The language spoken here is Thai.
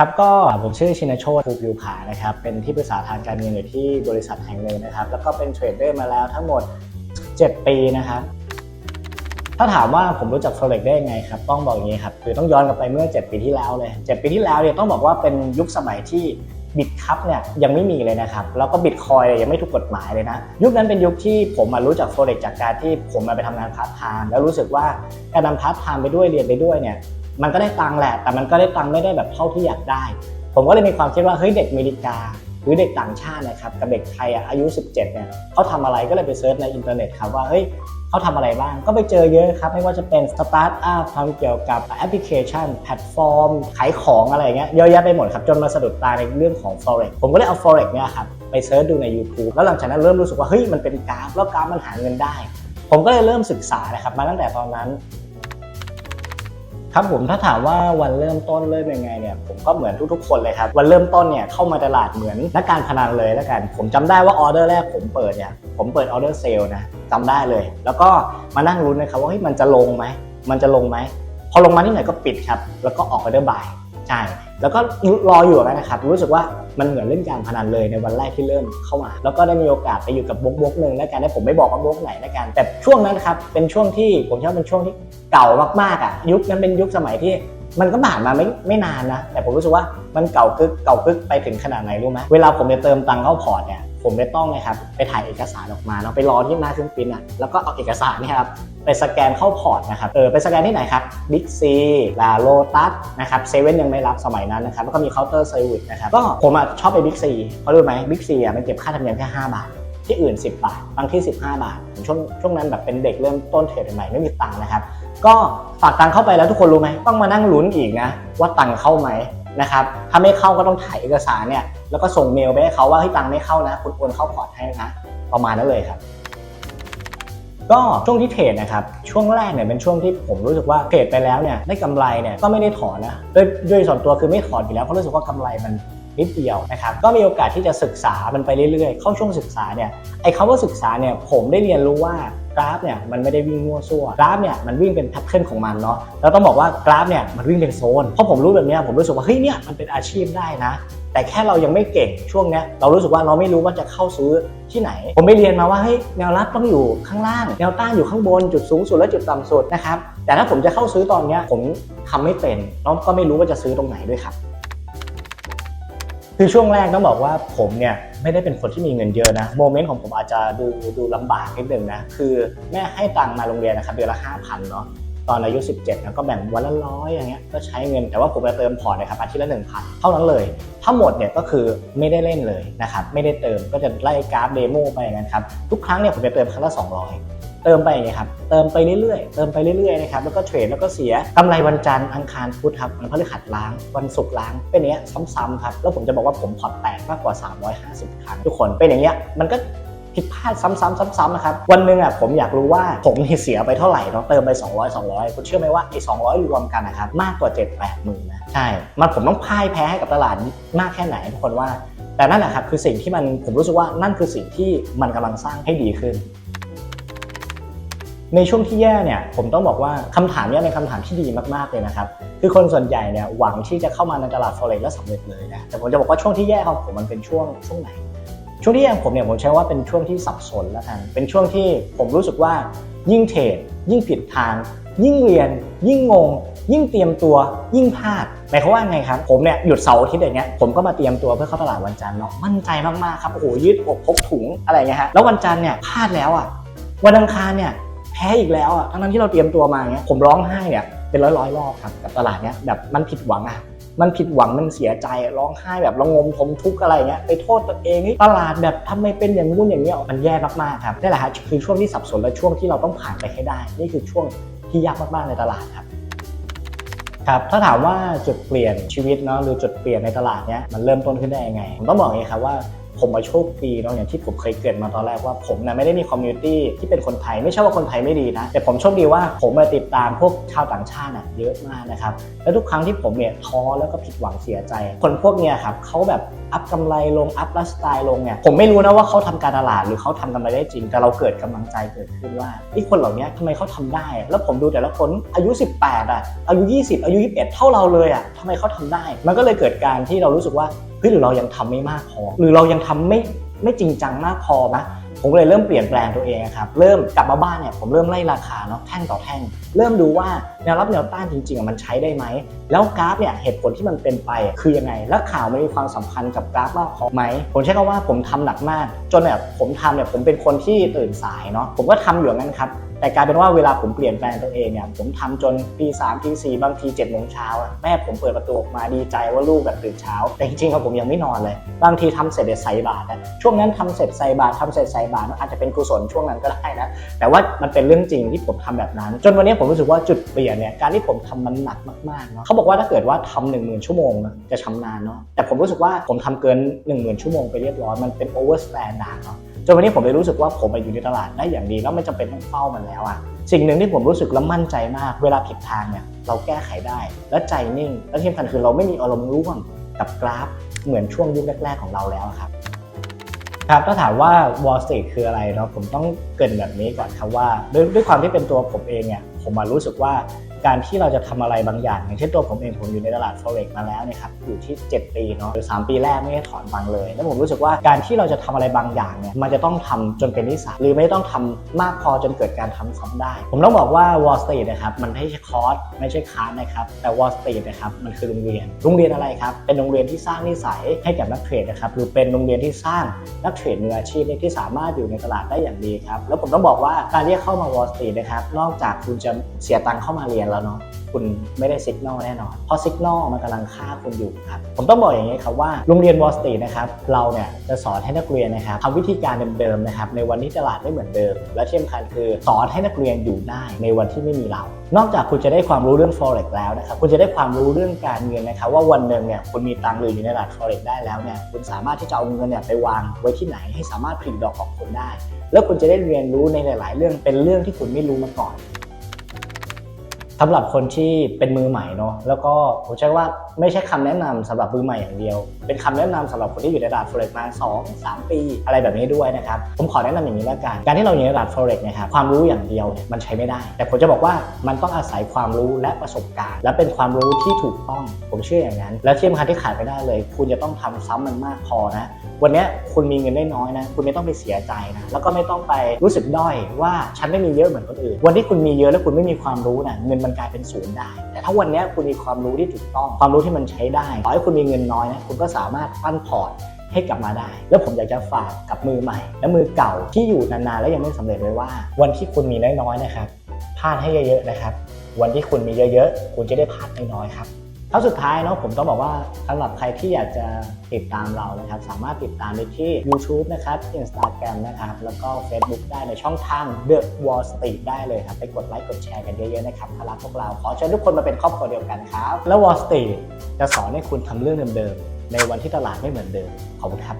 ครับก็ผมชื่อชินโชตภูพิวผานะครับเป็นที่ปรึกษาทางการเงินอยู่ที่บริษัทแห่งหนึ่งนะครับ แล้วก็เป็นเทรดเดอร์มาแล้วทั้งหมด 7 ปีนะครับถ้าถามว่าผมรู้จัก Forex ได้ยังไงครับต้องบอกอย่างนี้ครับคือต้องย้อนกลับไปเมื่อ 7 ปีที่แล้วเลย 7 ปีที่แล้วเนี่ยต้องบอกว่าเป็นยุคสมัยที่บิตคัพเนี่ยยังไม่มีเลยนะครับ แล้วก็บิตคอยยังไม่ถูกกฎหมายเลยนะ ยุคนั้นเป็นยุคที่ผมมารู้จัก Forex จากการที่ผมมาไปทำงานพาร์ทไทม์แล้วรู้สึกว่าการทำพาร์ทไทม์ไปด้วยเรียนไปด้วยเนี่ย มันก็ได้ตังค์แหละ แต่มันก็ได้ตังค์ไม่ได้แบบเท่าที่อยากได้ ผมก็เลยมีความคิดว่าเฮ้ยเด็กอเมริกา หรือเด็กต่างชาตินะครับกับเด็กไทยอะอายุ 17เนี่ยเขาทำอะไรก็เลยไปเซิร์ชในอินเทอร์เน็ตครับว่าเฮ้ยเขาทำอะไรบ้าง ก็ไปเจอเยอะครับ ไม่ว่าจะเป็นสตาร์ทอัพทำเกี่ยวกับแอปพลิเคชัน แพลตฟอร์ม ขายของอะไรเงี้ย เยอะแยะไปหมดครับ จนมาสะดุดตาในเรื่องของ forex ผมก็เลยเอา forex เนี่ยครับ ไปเซิร์ชดูใน YouTube แล้วหลังจากนั้นเริ่มรู้สึกว่า เฮ้ย มันเป็นกราฟ แล้วกราฟมันหาเงินได้ ผมก็เลยเริ่มศึกษานะครับ มาตั้งแต่ตอนนั้น ครับผมถ้าถามว่าวันเริ่มต้นเริ่มยังไงเนี่ยผมก็เหมือนทุกๆ คนเลยครับวันเริ่มต้นเนี่ยเข้ามาตลาดเหมือนนักการพนันเลยแล้วกัน ผมจำได้ว่าออเดอร์แรกผมเปิดเนี่ยผมเปิดออเดอร์เซลนะจำได้เลย แล้วก็มานั่งรุ้นนะครับว่าเฮ้ยมันจะลงไหมมันจะลงไหมพอลงมาที่ไหนก็ปิดครับแล้วก็ออกออเดอร์บาย ใช่แล้วก็รออยู่แล้วนะครับ รู้สึกว่ามันเหมือนเล่นการพนันเลยในวันแรกที่เริ่มเข้ามา แล้วก็ได้มีโอกาสไปอยู่กับบล็อกบล็อกหนึ่งแล้วกันแต่ผมไม่บอกว่าบล็อกไหนแล้วกัน แต่ช่วงนั้นครับเป็นช่วงที่ผมชอบเป็นช่วงที่เก่ามากๆอะยุคนั้นเป็นยุคสมัยที่มันก็ผ่านมาไม่ไม่นานนะ แต่ผมรู้สึกว่ามันเก่ากึกเก่ากึกไปถึงขนาดไหนรู้ไหมเวลาผมจะเติมตังค์เข้าพอร์ตเนี่ย ผมจะต้องนะครับไปถ่ายเอกสารออกมาเนาะไปรอที่หน้าเครื่องปริ้นท์อะแล้วก็เอาเอกสารเนี่ยครับไปสแกนเข้าพอร์ตนะครับเออไปสแกนที่ไหนครับบิ๊กซีลาโลตัสนะครับเซเว่นยังไม่รับสมัยนั้นนะครับแล้วก็มีเคาน์เตอร์เซอร์วิสนะครับก็ผมอะชอบไปบิ๊กซีเพราะรู้ไหมบิ๊กซีอะมันเก็บค่าธรรมเนียมแค่5บาทที่อื่น 10 บาท บางที่ 15 บาทผมช่วงช่วงนั้นแบบเป็นเด็กเริ่มต้นเทรดใหม่ไม่มีตังค์นะครับ ก็ฝากตังค์เข้าไปแล้วทุกคนรู้ไหม ต้องมานั่งลุ้นอีกนะ ว่าตังค์เข้าไหม นะครับถ้าไม่เข้าก็ต้องถ่ายเอกสารเนี่ยแล้วก็ส่งเมลไปให้เขาว่าให้ตังค์ไม่เข้านะ คุณโอนเข้าพอร์ตให้นะประมาณนั้นเลยครับก็ช่วงที่เทรดนะครับช่วงแรกเนี่ยเป็นช่วงที่ผมรู้สึกว่าเทรดไปแล้วเนี่ยได้กำไรเนี่ยก็ไม่ได้ถอนนะโดยโดยส่วนตัวคือไม่ถอนอยู่แล้วเพราะรู้สึกว่ากำไรมันนิดเดียวนะครับก็มีโอกาสที่จะศึกษามันไปเรื่อยๆ เข้าช่วงศึกษาเนี่ยไอ้คำว่าศึกษาเนี่ยผมได้เรียนรู้ว่า กราฟเนี่ยมันไม่ได้วิ่งมั่วซั่วกราฟเนี่ยมันวิ่งเป็นแพทเทิร์นของมันเนาะแล้วต้องบอกว่ากราฟเนี่ยมันวิ่งเป็นโซนเพราะผมรู้แบบนี้ผมรู้สึกว่าเฮ้ยเนี่ยมันเป็นอาชีพได้นะ แต่แค่เรายังไม่เก่งช่วงเนี้ยเรารู้สึกว่าเราไม่รู้ว่าจะเข้าซื้อที่ไหน ผมไปเรียนมาว่าเฮ้ยแนวรับต้องอยู่ข้างล่าง แนวต้านอยู่ข้างบนจุดสูงสุดและจุดต่ำสุดนะครับแต่ถ้าผมจะเข้าซื้อตอนเนี้ยผมทำไม่เป็นแล้วก็ไม่รู้ว่าจะซื้อตรงไหนด้วยครับ คือช่วงแรกต้องบอกว่าผมเนี่ยไม่ได้เป็นคนที่มีเงินเยอะนะโมเมนต์ของผมอาจจะดูดูลำบากนิดนึงนะคือแม่ให้ตังค์มาโรงเรียนนะครับเดือนละ5,000เนาะตอนอายุ 17นะก็แบ่งวันละร้อยอย่างเงี้ยก็ใช้เงินแต่ว่าผมจะเติมพอร์ตนะครับอาทิตย์ละ1,000 เท่านั้นเลยถ้าหมดเนี่ยก็คือไม่ได้เล่นเลยนะครับไม่ได้เติมก็จะไล่กราฟเดโมไปอย่างนั้นครับทุกครั้งเนี่ยผมจะเติมครั้งละ200 เติมไปอย่างเงี้ยครับเติมไปเรื่อยๆเติมไปเรื่อยๆนะครับแล้วก็เทรดแล้วก็เสียกำไรวันจันทร์อังคารพุธครับวันพฤหัสล้าง วันศุกร์ล้างเป็นอย่างเงี้ยซ้ำๆครับแล้วผมจะบอกว่าผมพอตแตกมากกว่า 350 ครั้งทุกคนเป็นอย่างเงี้ยมันก็ผิดพลาดซ้ำๆซ้ำๆนะครับ วันหนึ่งอะผมอยากรู้ว่าผมนี่เสียไปเท่าไหร่เนาะเติมไป 200 200 คุณเชื่อไหมว่าไอ้200 รวมกันนะครับ มากกว่า 7 8หมื่นนะ ใช่ มันผมต้องพ่ายแพ้ให้กับตลาดมากแค่ไหนทุกคนว่า แต่นั่นแหละครับคือสิ่งที่มันผมรู้สึกว่านั่นคือสิ่งที่มันกำลังสร้างให้ดีขึ้น ในช่วงที่แย่เนี่ยผมต้องบอกว่าคำถามเนี้เป็นคำถามที่ดีมากๆเลยนะครับคือคนส่วนใหญ่เนี่ยหวังที่จะเข้ามาในตลาด forex แล้วสำเร็จเลยนะแต่ผมจะบอกว่าช่วงที่แย่ของผมมันเป็นช่วงช่วงไหน ช่วงที่แย่ของผมเนี่ยผมใช้ว่าเป็นช่วงที่สับสนแล้วกันเป็นช่วงที่ผมรู้สึกว่ายิ่งเทรดยิ่งผิดทาง ยิ่งเรียน ยิ่งงง ยิ่งเตรียมตัว ยิ่งพลาดหมายความว่าไงครับ ผมเนี่ยหยุดเสาร์อาทิตย์อย่างเงี้ยผมก็มาเตรียมตัวเพื่อเข้าตลาดวันจันทร์เนาะมั่นใจมากๆครับโอ้โหยืดอกพกถุงอะไรเงี้ยฮะแล้ววันจันทร์เนี่ยพลาดแล้วอะวันอังคารเนี่ย แพ้อีกแล้วอะทั้งนั้นที่เราเตรียมตัวมาเงี้ยผมร้องไห้เนี่ยเป็นร้อยร้อยรอบครับกับตลาดเนี้ยแบบมันผิดหวังอะมันผิดหวังมันเสียใจร้องไห้แบบระงมทมทุกข์อะไรเงี้ยไปโทษตัวเองเฮ้ยตลาดแบบทำไมเป็นอย่างงู้นอย่างเงี้ยมันแย่มากๆครับนี่แหละฮะคือช่วงที่สับสนและช่วงที่เราต้องผ่านไปให้ได้ นี่คือช่วงที่ยากมากๆในตลาดครับครับถ้าถามว่าจุดเปลี่ยนชีวิตเนาะหรือจุดเปลี่ยนในตลาดเนี้ยมันเริ่มต้นขึ้นได้ยังไงผมต้องบอกอย่างนี้ครับว่า ผมมาโชคดีเนาะอย่างที่ผมเคยเกิดมาตอนแรกว่าผมนะไม่ได้มีคอมมูนิตี้ที่เป็นคนไทยไม่ใช่ว่าคนไทยไม่ดีนะ แต่ผมโชคดีว่าผมมาติดตามพวกชาวต่างชาติน่ะเยอะมากนะครับ แล้วทุกครั้งที่ผมเนี่ยท้อแล้วก็ผิดหวังเสียใจ คนพวกเนี้ยครับเขาแบบอัพกำไรลงอัพไลฟ์สไตล์ลงเนี่ยผมไม่รู้นะว่าเขาทำการตลาดหรือเขาทำกำไรได้จริง แต่เราเกิดกำลังใจเกิดขึ้นว่าไอ้คนเหล่านี้ทำไมเขาทำได้ แล้วผมดูแต่ละคนอายุ 18อะอายุ 20 อายุ 21 เท่าเราเลยอะทำไมเขาทำได้ มันก็เลยเกิดการที่เรารู้สึกว่า ฮ้ยหรือเรายังทำไม่มากพอ หรือเรายังทำไม่ไม่จริงจังมากพอไหมผมเลยเริ่มเปลี่ยนแปลงตัวเองครับ เริ่มกลับมาบ้านเนี่ยผมเริ่มไล่ราคาเนาะแท่งต่อแท่ง เริ่มดูว่าแนวรับแนวต้านจริงๆอะมันใช้ได้ไหม แล้วกราฟเนี่ยเหตุผลที่มันเป็นไปคือยังไง และข่าวมันมีความสำคัญกับกราฟมากพอไหม ผมใช้คำว่าผมทำหนักมาก จนแบบผมทำเนี่ยผมเป็นคนที่ตื่นสายเนาะผมก็ทำอยู่งั้นครับแต่กลายเป็นว่าเวลาผมเปลี่ยนแปลงตัวเองเนี่ยผมทำจนตีสามตีสี่บางทีเจ็ดโมงเช้าแม่ผมเปิดประตูออกมาดีใจว่าลูกแบบตื่นเช้า แต่จริงๆครับผมยังไม่นอนเลย บางทีทำเสร็จเดี๋ยวใส่บาตรนะช่วงนั้นทำเสร็จใส่บาตรทำเสร็จใส่บาตรอาจจะเป็นกุศลช่วงนั้นก็ได้นะแต่ว่ามันเป็นเรื่องจริงที่ผมทำแบบนั้น จนวันนี้ผมรู้สึกว่าจุดเปลี่ยนเนี่ยการที่ผมทำมันหนักมากๆเนาะเขาบอกว่าถ้าเกิดว่าทำหนึ่งหมื่นชั่วโมงนะจะชำนาญเนาะแต่ผมรู้สึกว่าผมทำเกิน1 0,000ชั่วโมงไปเรียบร้อยมันเป็นโอเวอร์สแตนดาร์ดเนาะ จนวันนี้ผมเลยรู้สึกว่าผมมาอยู่ในตลาดได้อย่างดีแล้วไม่จำเป็นต้องเฝ้ามันแล้วอะสิ่งหนึ่งที่ผมรู้สึกและมั่นใจมาก เวลาผิดทางเนี่ยเราแก้ไขได้ และใจนิ่ง และที่สำคัญคือเราไม่มีอารมณ์ร่วมกับกราฟ เหมือนช่วงยุคแรก ๆของเราแล้วครับครับถ้าถามว่า Wall Street คืออะไรเนาะผมต้องเกินแบบนี้ก่อนครับว่าด้วยด้วยความที่เป็นตัวผมเองเนี่ยผมมารู้สึกว่าการที่เราจะทำอะไรบางอย่าง อย่างเช่นตัวผมเองผมอยู่ในตลาด forex มาแล้วเนี่ยครับอยู่ที่ 7 ปีเนาะหรือ 3 ปีแรกไม่ได้ถอนฟังเลย แล้วผมรู้สึกว่าการที่เราจะทำอะไรบางอย่างเนี่ยมันจะต้องทำจนเป็นนิสัยหรือไม่ต้องทำมากพอจนเกิดการทำซ้ำได้ ผมต้องบอกว่า Wall Street นะครับมันไม่ใช่คอร์สไม่ใช่คลาสนะครับแต่ Wall Street นะครับมันคือโรงเรียนโรงเรียนอะไรครับเป็นโรงเรียนที่สร้างนิสัยให้กับนักเทรดนะครับหรือเป็นโรงเรียนที่สร้างนักเทรดมืออาชีพที่สามารถอยู่ในตลาดได้อย่างดีครับแล้วผมต้องบอกว่าการที่เข้ามา Wall Street นะครับนอกจากคุณจะเสียตังค์เข้ามาเรียนแล้วเนาะคุณไม่ได้สิกนอลแน่นอน เพราะสิกนอลมันกำลังฆ่าคุณอยู่ครับ ผมต้องบอกอย่างนี้ครับว่าโรงเรียน Wall Street นะครับ เราเนี่ยจะสอนให้นักเรียนนะครับทำวิธีการเดิมๆนะครับในวันที่ตลาดไม่เหมือนเดิม และที่สำคัญคือสอนให้นักเรียนอยู่ได้ในวันที่ไม่มีเรา นอกจากคุณจะได้ความรู้เรื่อง forex แล้วนะครับคุณจะได้ความรู้เรื่องการเงินนะครับว่าวันหนึ่งเนี่ยคุณมีตังค์เหลืออยู่ในตลาด forex ได้แล้วเนี่ยคุณสามารถที่จะเอาเงินเนี่ยไปวางไว้ที่ไหนให้สามารถผลิตดอกออกผลได้ แล้วคุณจะได้เรียนรู้ในหลาย ๆ เรื่องเป็นเรื่องที่คุณไม่รู้มาก่อน สำหรับคนที่เป็นมือใหม่เนาะแล้วก็ผมใช้ว่าไม่ใช่คำแนะนำสำหรับมือใหม่อย่างเดียว เป็นคำแนะนำสำหรับคนที่อยู่ในตลาด forex มา2 3 ปี อะไรแบบนี้ด้วยนะครับ ผมขอแนะนำอย่างนี้ละกันการที่เราอยู่ในตลาด forex นะครับความรู้อย่างเดียวเนี่ยมันใช้ไม่ได้ แต่ผมจะบอกว่ามันต้องอาศัยความรู้และประสบการณ์ และเป็นความรู้ที่ถูกต้อง ผมเชื่ออย่างนั้น และที่สำคัญที่ขาดไม่ได้เลย คุณจะต้องทำซ้ำมันมากพอนะ วันนี้คุณมีเงินได้น้อยนะ คุณไม่ต้องไปเสียใจนะแล้วก็ไม่ต้องไปรู้สึกด้อยว่าฉันไม่มีเยอะเหมือนคนอื่น วันที่คุณมีเยอะแล้วคุณไม่มีความรู้นะเงินมันกลายเป็นศูนย์ได้ แต่ถ้าวันนี้คุณมีความรู้ที่ถูกต้อง ความรู้ที่มันใช้ได้ต่อให้คุณมีเงินน้อยนะคุณก็สามารถปั้นพอร์ตให้กลับมาได้ แล้วผมอยากจะฝากกับมือใหม่ และมือเก่าที่อยู่นานๆแล้วยังไม่สำเร็จเลยว่า วันที่คุณมีน้อยๆนะครับพลาดให้เยอะๆนะครับ วันที่คุณมีเยอะๆ คุณจะได้พลาดน้อยๆครับ ครั้งสุดท้ายเนาะผมต้องบอกว่าสำหรับใครที่อยากจะติดตามเรานะครับ สามารถติดตามได้ที่ YouTube นะครับ Instagram นะครับ แล้วก็ Facebook ได้ในช่องทาง The Wall Street ได้เลยครับ ไปกดไลค์กดแชร์กันเยอะๆนะครับถ้ารักพวกเราขอเชิญทุกคนมาเป็นครอบครัวเดียวกันครับ แล้ว Wall Street จะสอนให้คุณทำเรื่องเดิมๆในวันที่ตลาดไม่เหมือนเดิมขอบคุณครับ